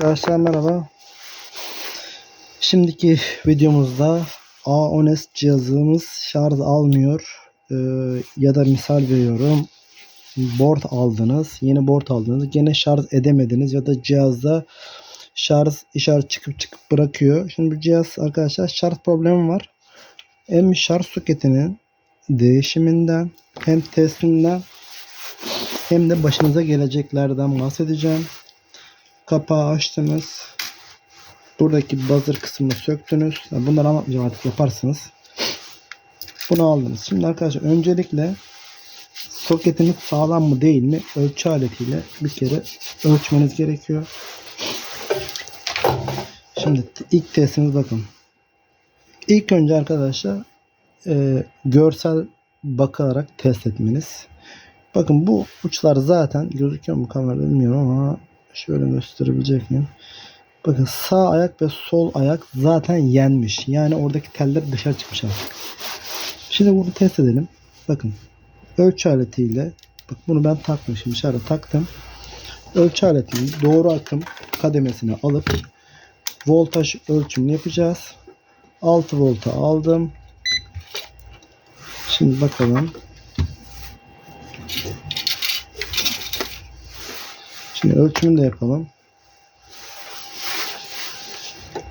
Arkadaşlar merhaba. Şimdiki videomuzda A10s cihazımız şarj almıyor. Ee, ya da misal veriyorum. Board aldınız. Yeni board aldınız. Gene şarj edemediniz ya da cihazda şarj işaret çıkıp çıkıp bırakıyor. Şimdi bu cihaz arkadaşlar şarj problemi var. Hem şarj soketinin değişiminden hem testinden hem de başınıza geleceklerden bahsedeceğim. Kapağı açtınız. Buradaki buzzer kısmını söktünüz. Bunları anlatmayacağım artık yaparsınız. Bunu aldınız. Şimdi arkadaşlar öncelikle soketiniz sağlam mı değil mi ölçü aletiyle bir kere ölçmeniz gerekiyor. Şimdi ilk testimiz bakın. İlk önce arkadaşlar e, görsel bakarak test etmeniz. Bakın bu uçlar zaten gözüküyor mu kamerada bilmiyorum ama şöyle gösterebilecek miyim? Bakın sağ ayak ve sol ayak zaten yenmiş. Yani oradaki teller dışarı çıkmış artık. Şimdi bunu test edelim. Bakın ölçü aletiyle bak bunu ben takmışım dışarı taktım. Ölçü aletiyle doğru akım kademesini alıp voltaj ölçümünü yapacağız. 6 volta aldım. Şimdi bakalım. Şimdi ölçümünü de yapalım.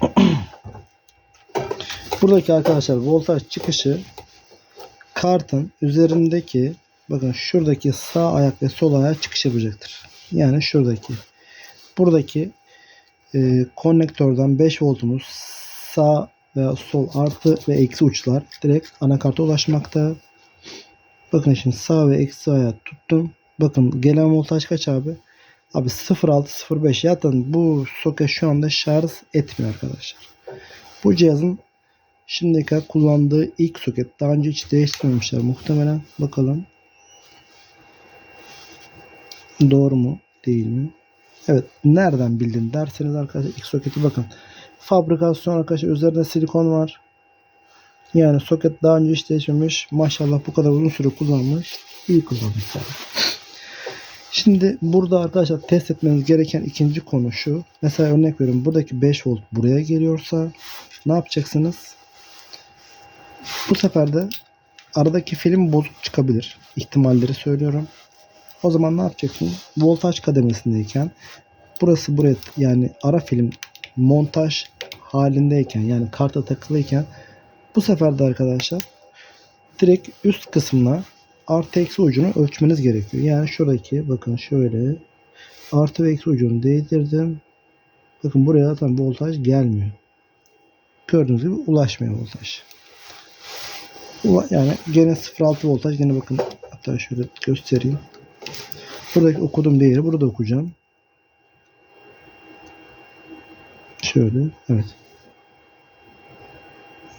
Buradaki arkadaşlar voltaj çıkışı kartın üzerindeki bakın şuradaki sağ ayak ve sol ayak çıkış yapacaktır. Yani şuradaki. Buradaki e, konnektörden 5 voltumuz sağ veya sol artı ve eksi uçlar direkt anakarta ulaşmakta. Bakın şimdi sağ ve eksi ayağı tuttum. Bakın gelen voltaj kaç abi? Abi 0605 zaten bu soket şu anda şarj etmiyor arkadaşlar. Bu cihazın şimdiye kadar kullandığı ilk soket. Daha önce hiç değiştirmemişler muhtemelen. Bakalım. Doğru mu? Değil mi? Evet. Nereden bildin derseniz arkadaşlar ilk soketi bakın. Fabrikasyon arkadaşlar üzerinde silikon var. Yani soket daha önce hiç değişmemiş. Maşallah bu kadar uzun süre kullanmış. İyi kullanmışlar. Şimdi burada arkadaşlar test etmeniz gereken ikinci konu şu. Mesela örnek veriyorum. Buradaki 5 volt buraya geliyorsa ne yapacaksınız? Bu sefer de aradaki film bozuk çıkabilir. İhtimalleri söylüyorum. O zaman ne yapacaksın? Voltaj kademesindeyken burası buraya yani ara film montaj halindeyken yani karta takılıyken bu sefer de arkadaşlar direkt üst kısmına artı eksi ucunu ölçmeniz gerekiyor. Yani şuradaki bakın şöyle artı ve eksi ucunu değdirdim. Bakın buraya zaten voltaj gelmiyor. Gördüğünüz gibi ulaşmıyor voltaj. Yani gene 0.6 voltaj. Gene bakın hatta şöyle göstereyim. Buradaki okuduğum değeri burada okuyacağım. Şöyle. Evet.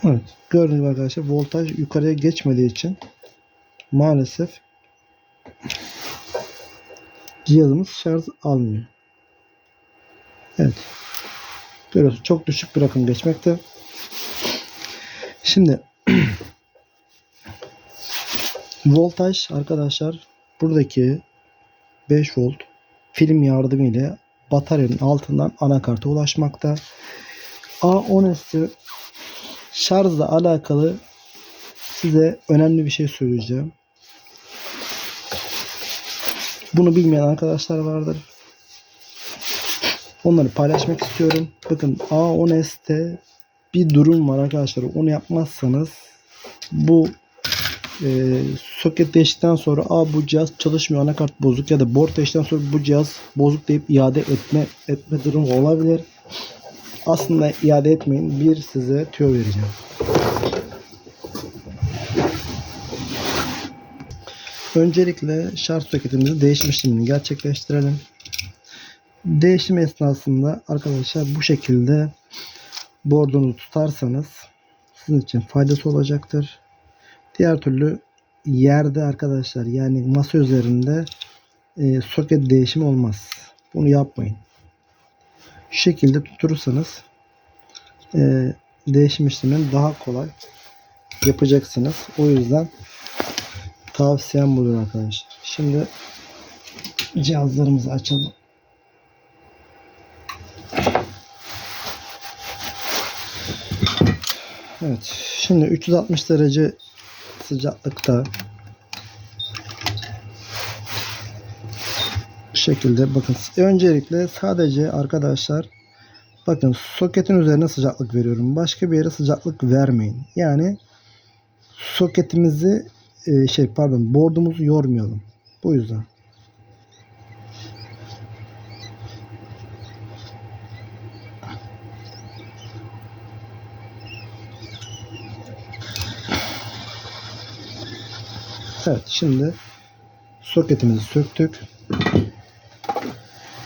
Evet. Gördüğünüz gibi arkadaşlar voltaj yukarıya geçmediği için maalesef cihazımız şarj almıyor. Evet. Görüyorsunuz çok düşük bir rakım geçmekte. Şimdi voltaj arkadaşlar buradaki 5 volt film yardımıyla bataryanın altından anakarta ulaşmakta. A10S şarjla alakalı size önemli bir şey söyleyeceğim. Bunu bilmeyen arkadaşlar vardır. Onları paylaşmak istiyorum. Bakın A10S'te bir durum var arkadaşlar. Onu yapmazsanız bu e, soket değiştikten sonra Aa, bu cihaz çalışmıyor anakart bozuk ya da board değiştikten sonra bu cihaz bozuk deyip iade etme etme durumu olabilir. Aslında iade etmeyin. Bir size tüyo vereceğim. Öncelikle şarj soketimizi değişim işlemini gerçekleştirelim. Değişim esnasında arkadaşlar bu şekilde bordonuzu tutarsanız sizin için faydası olacaktır. Diğer türlü yerde arkadaşlar yani masa üzerinde e, soket değişimi olmaz. Bunu yapmayın. Şu şekilde tuturursanız e, değişim işlemini daha kolay yapacaksınız. O yüzden tavsiyem budur arkadaşlar. Şimdi cihazlarımızı açalım. Evet. Şimdi 360 derece sıcaklıkta şekilde bakın öncelikle sadece arkadaşlar bakın soketin üzerine sıcaklık veriyorum. Başka bir yere sıcaklık vermeyin. Yani soketimizi e, şey pardon boardumuzu yormayalım. Bu yüzden. Evet şimdi soketimizi söktük.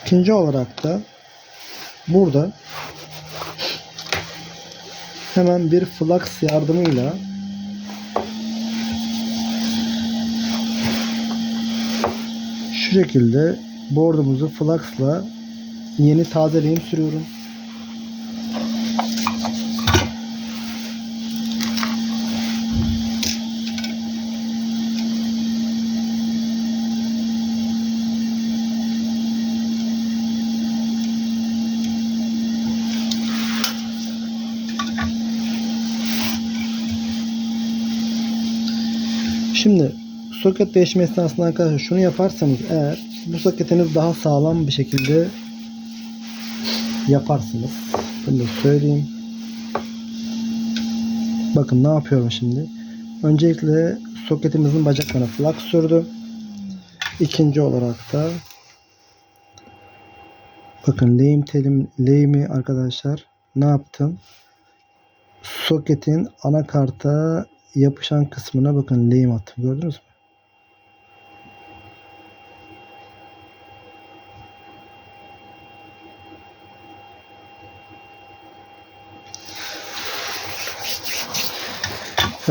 İkinci olarak da burada hemen bir flux yardımıyla şu şekilde boardumuzu flux'la yeni taze lehim sürüyorum. Şimdi soket değişme esnasında arkadaşlar şunu yaparsanız eğer bu soketiniz daha sağlam bir şekilde yaparsınız. Bunu da söyleyeyim. Bakın ne yapıyorum şimdi. Öncelikle soketimizin bacaklarına flux sürdüm. İkinci olarak da bakın lehim telim lehimi arkadaşlar ne yaptım? Soketin anakarta yapışan kısmına bakın lehim attım. Gördünüz mü?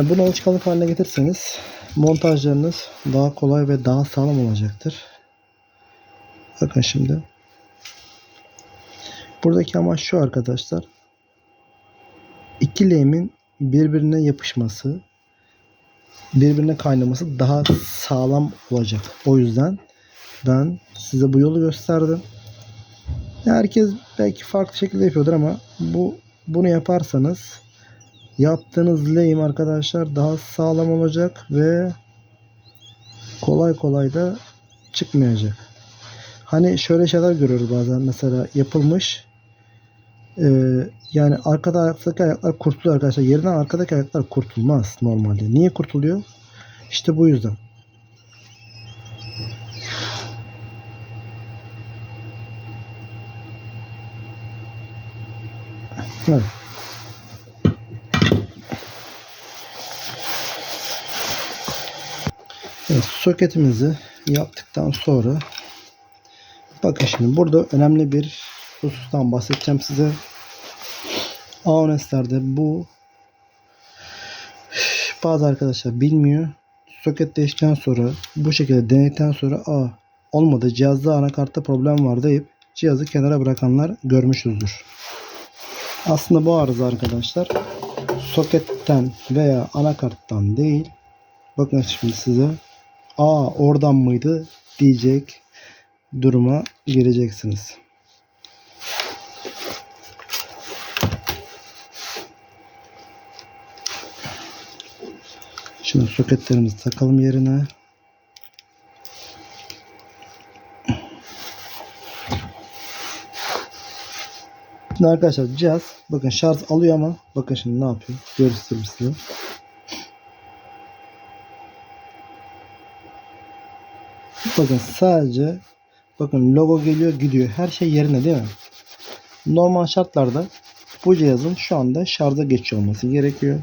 Yani bunu alışkanlık haline getirseniz montajlarınız daha kolay ve daha sağlam olacaktır. Bakın şimdi. Buradaki amaç şu arkadaşlar. İki lehimin birbirine yapışması, birbirine kaynaması daha sağlam olacak. O yüzden ben size bu yolu gösterdim. Herkes belki farklı şekilde yapıyordur ama bu bunu yaparsanız yaptığınız lehim arkadaşlar daha sağlam olacak ve kolay kolay da çıkmayacak. Hani şöyle şeyler görüyoruz bazen mesela yapılmış ee, yani arkada ayaktaki ayaklar kurtuluyor arkadaşlar. Yerinden arkadaki ayaklar kurtulmaz normalde. Niye kurtuluyor? İşte bu yüzden. Evet. Soketimizi yaptıktan sonra bakın şimdi burada önemli bir husustan bahsedeceğim size. Aones'lerde bu bazı arkadaşlar bilmiyor. Soket değiştikten sonra bu şekilde denedikten sonra a olmadı cihazda anakartta problem var deyip cihazı kenara bırakanlar görmüşüzdür. Aslında bu arıza arkadaşlar soketten veya anakarttan değil. Bakın şimdi size aa oradan mıydı diyecek duruma gireceksiniz. Şimdi soketlerimizi takalım yerine. Şimdi arkadaşlar cihaz bakın şarj alıyor ama bakın şimdi ne yapıyor göstereyim size. Bakın sadece bakın logo geliyor gidiyor her şey yerine değil mi? Normal şartlarda bu cihazın şu anda şarja geçiyor olması gerekiyor.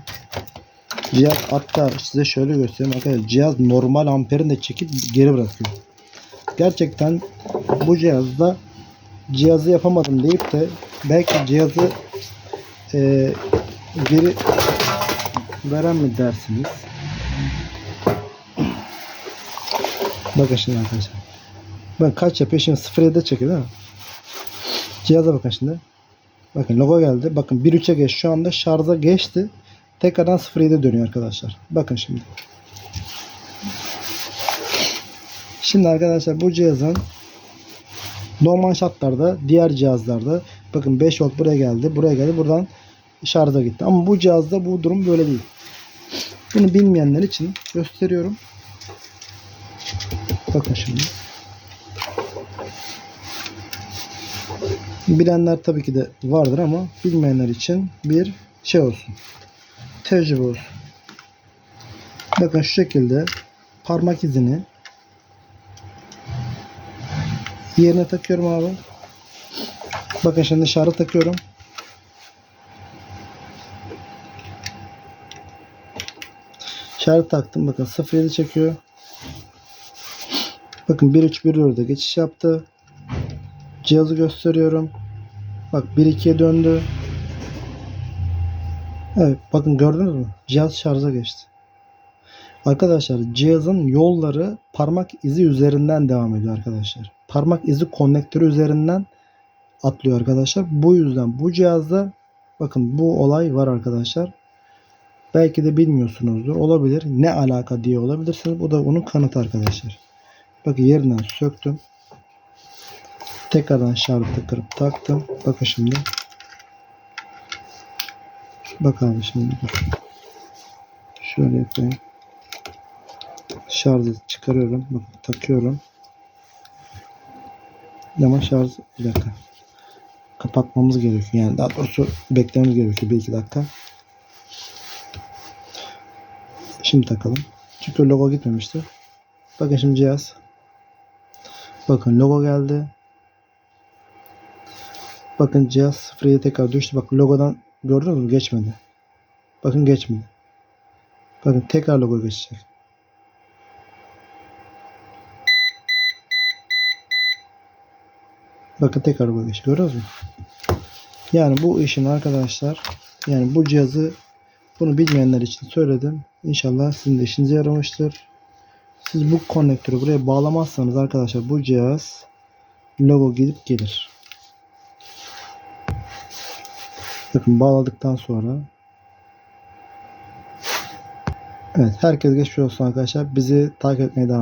Cihaz hatta size şöyle göstereyim arkadaşlar. Cihaz normal amperini de çekip geri bırakıyor. Gerçekten bu cihazda cihazı yapamadım deyip de belki cihazı e, geri veren mi dersiniz? Bakın şimdi arkadaşlar. Ben kaç yapıyor şimdi 0.7'de çekiyor değil? Cihaza bakın şimdi. Bakın logo geldi. Bakın 1.3'e geç. Şu anda şarja geçti. Tekrardan 0.7'e dönüyor arkadaşlar. Bakın şimdi. Şimdi arkadaşlar bu cihazın Normal şartlarda diğer cihazlarda bakın 5 volt buraya geldi. Buraya geldi. Buradan şarja gitti. Ama bu cihazda bu durum böyle değil. Bunu bilmeyenler için gösteriyorum. Bakın şimdi. Bilenler tabii ki de vardır ama bilmeyenler için bir şey olsun. Tecrübe olsun. Bakın şu şekilde parmak izini yerine takıyorum abi. Bakın şimdi şarjı takıyorum. Şarjı taktım. Bakın 07 çekiyor. Bakın 1.3 1.4'e geçiş yaptı. Cihazı gösteriyorum. Bak 1.2'ye döndü. Evet bakın gördünüz mü? Cihaz şarja geçti. Arkadaşlar cihazın yolları parmak izi üzerinden devam ediyor arkadaşlar. Parmak izi konnektörü üzerinden atlıyor arkadaşlar. Bu yüzden bu cihazda bakın bu olay var arkadaşlar. Belki de bilmiyorsunuzdur. Olabilir. Ne alaka diye olabilirsiniz. Bu da onun kanıtı arkadaşlar. Bakın yerinden söktüm. Tekrardan şarjı kırıp taktım. Bakın şimdi. Bak abi şimdi dur. Şöyle yapayım. Şarjı çıkarıyorum. Bakın takıyorum. Ama şarj bir dakika. Kapatmamız gerekiyor. Yani daha doğrusu beklememiz gerekiyor. Bir iki dakika. Şimdi takalım. Çünkü logo gitmemişti. Bakın şimdi cihaz. Bakın logo geldi. Bakın cihaz 07 tekrar düştü. Bak logodan gördünüz mü? Geçmedi. Bakın geçmedi. Bakın tekrar logo geçecek. Bakın tekrar logo geçecek. Gördünüz mü? Yani bu işin arkadaşlar yani bu cihazı bunu bilmeyenler için söyledim. İnşallah sizin de işinize yaramıştır. Siz bu konnektörü buraya bağlamazsanız arkadaşlar bu cihaz logo gidip gelir. Bakın bağladıktan sonra Evet herkes geçmiş olsun arkadaşlar. Bizi takip etmeye devam